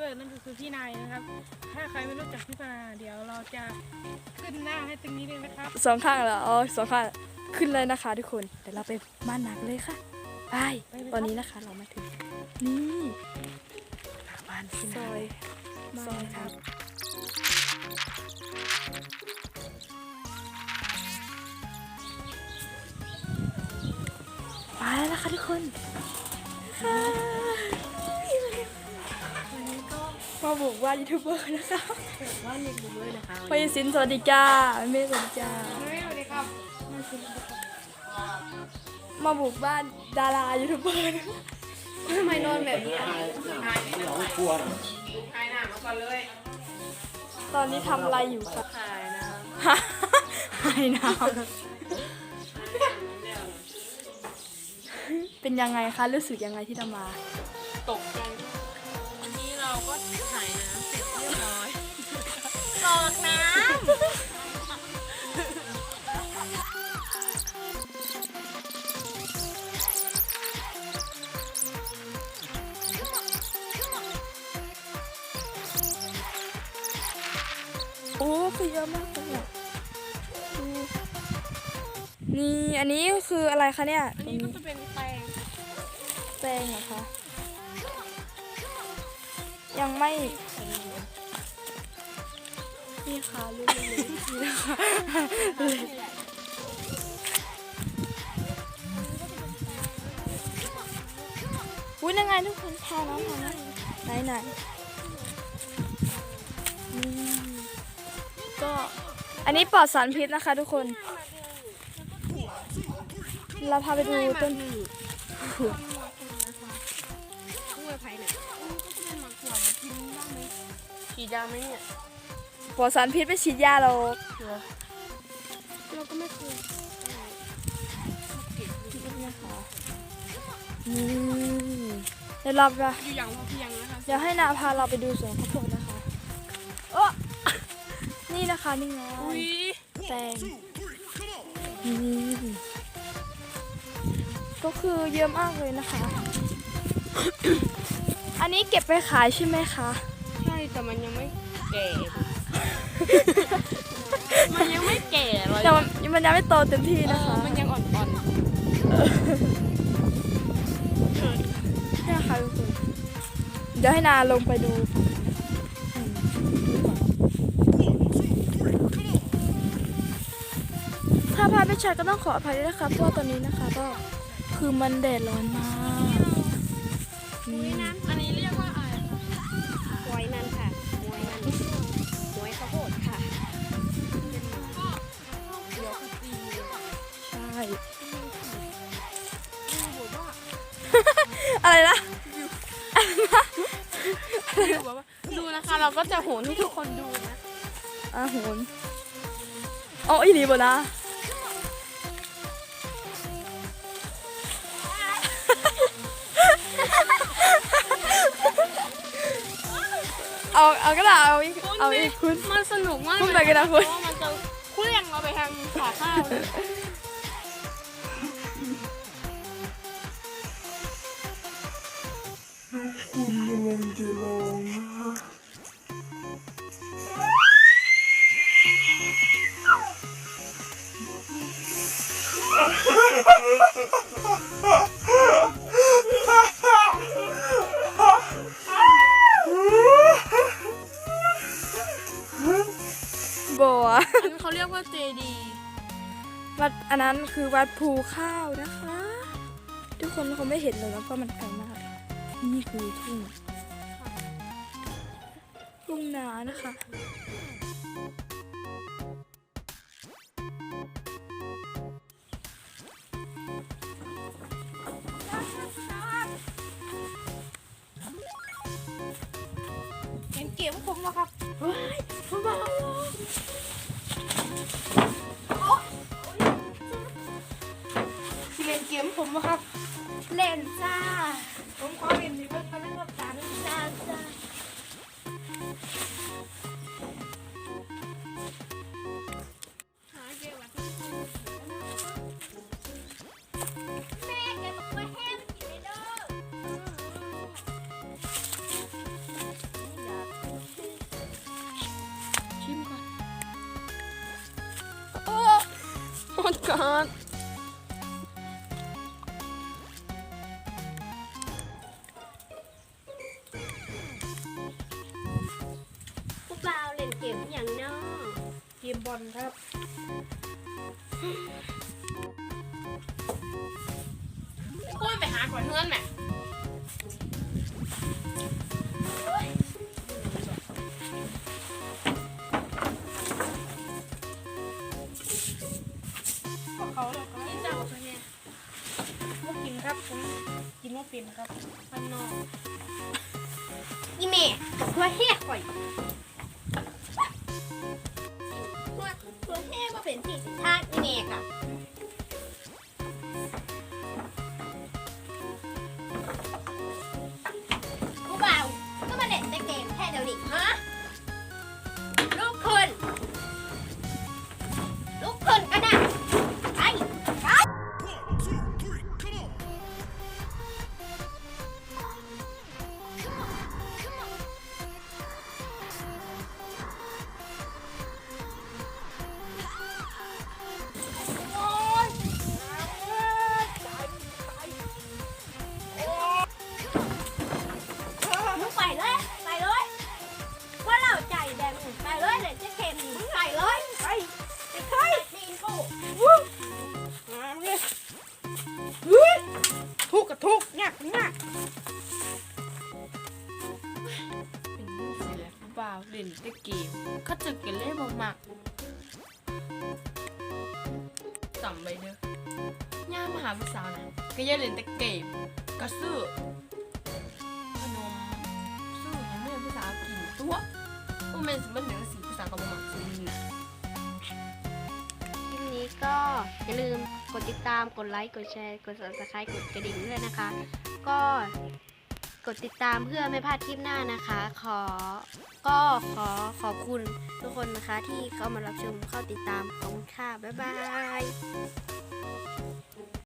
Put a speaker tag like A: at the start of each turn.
A: ด้วยนั่นก็คือพี่นายนะครับ ถ้าใครไม่รู้จักพี่นาเดี๋ยวเราจะขึ้นหน้าให้ตรงนี้เลยนะครับ
B: สองข้างเหรออ๋อสองข้างขึ้นเลยนะคะทุกคนเดี๋ยวเราไปบ้านหนักเลยค่ะไปตอนนี้นะคะเรามาถึงนี่บ้านซอยซอยครับไปแล้วนะคะทุกคนค่ะ มาบุกบ้านยูทูบเบอร์นะคะ
A: ว่าเรียนรู้เลยนะคะ
B: พยสินสวัสดีจ้าเมย์สวัสดีจ้า
A: ไม่สวัสดีครับ
B: มาบุกบ้านดารายูทูบเบอร์นะ
A: ทำไมนอนแบบนี้
C: น้องกลัว
A: ถ่ายหน้ามาก่อนเลย
B: ตอนนี้ทำอะไรอยู่คะ
A: ถ่ายนะ
B: หายน้ำเป็นยังไงคะ รู้สึกยังไงที่ทำมา
A: ตกใจ อ
B: กน้ำโอ้คือเยอะมากเลยอะดูนี่อันนี้คืออะไรคะเนี่ย
A: อันนี้ก็จะเป็นแปลง
B: แปลงเหรอคะยังไม่ นี่ค่ะลูกเล็กๆนี่นะคะอุ้ยยังไงทุกคนพาน้องมานะไหนไหนนี่ก็อันนี้ปลอดสารพิษนะคะ ทุกคน เราพาไปดูต้น
A: กล้วยไผ่เนี่ยก็จะเป็นหมักถั่วกินบ้างไหมฉีดยาไหมเนี่ย
B: ป ลอดสารพิษไปฉีดยาเรา
A: เราก็ไม่เคย
B: นะคะนี่เดี๋ยวเราจะ
A: อยู่อย่างพอเพียงนะคะ
B: เดี๋ยวให้นาพาเราไปดูสวนข้าวโพดนะคะโอ้นี่นะคะนี่ไง
A: อุ้ย
B: แตงนี่ก็คือเยอะมากเลยนะคะ อันนี้เก็บไปขายใช่ไหมคะ
A: ใช่ แต่มันยังไม่แก่ มันยังไม่แก่เลย
B: แต่มันมันยังไม่โตเต็มที่
A: เอ
B: นะคะ
A: อมันยังอ่อน
B: นี่นะคะทุกคนเดี๋ยวให้นาลงไปดูถ้าพาไม่ชัดก็ต้องขออภัยด้วยนะคะเพราะว่าตอนนี้นะคะก็คือมันแดดร้อนมาก
A: นะคะ เราก็จะโหนให้ทุกคนดูนะ
B: อาโหนอ๋ออีนี่บ่นะเอาเอาก็ได้เอาอีกเอาอีกคุณ
A: มันสนุกมาก
B: พูดไปกันนะคุณ
A: เพราะว่ามันจะเคลื่องเราไปทางขาข้าวเลย
B: บั
A: อันนั้
B: นคือวัดภูข้าวนะคะ ทุกคนคงไม่เห็นเลยนะเพราะมันไกลมาก นี่คือทุ่งทุ่งนานะคะ
A: เห็นเกมผมแล้วครับ มผมครับ
B: เล่นจ้า
A: ผมขอเล่นในเบิ้งกันนะครับ
B: จ้าจ้า
A: จ้าชิม
D: ก่อนโอ้ my god อ
E: ลครับคุยไปหาก่อนเพื่อนแม่พวกเขาเราก็กินได้หมดเลยพวกกินครับผมกินว่าเป็นครับพันนอก
D: อีเมย์ตัวแห่ข่อย ที่สิทางอีเมย์กับผู้บ่าวก็มาเล่นแต่เกมแค่เดียวดิฮะ เปล่าเล่น
A: แต่เกมเขาจะเกเล่บ่มักจำไว้เด้อย่ามหาผู้สาวนะก็ย่าเล่นแต่เกมก็ซื้อขนมซื้อให้แม่ผู้สาวกินตัวว่าแมนสิมันเหลือสีผู้สากบ่มัก
D: คลิปนี้ก็อย่าลืมกดติดตามกดไลค์กดแชร์กด subscribe กดกระดิ่งด้วยนะคะ ก็ กดติดตามเพื่อไม่พลาดคลิปหน้านะคะ ขอก็ขอขอบคุณทุกคนนะคะที่เข้ามารับชมเข้าติดตามขอบคุณค่ะ บ๊ายบาย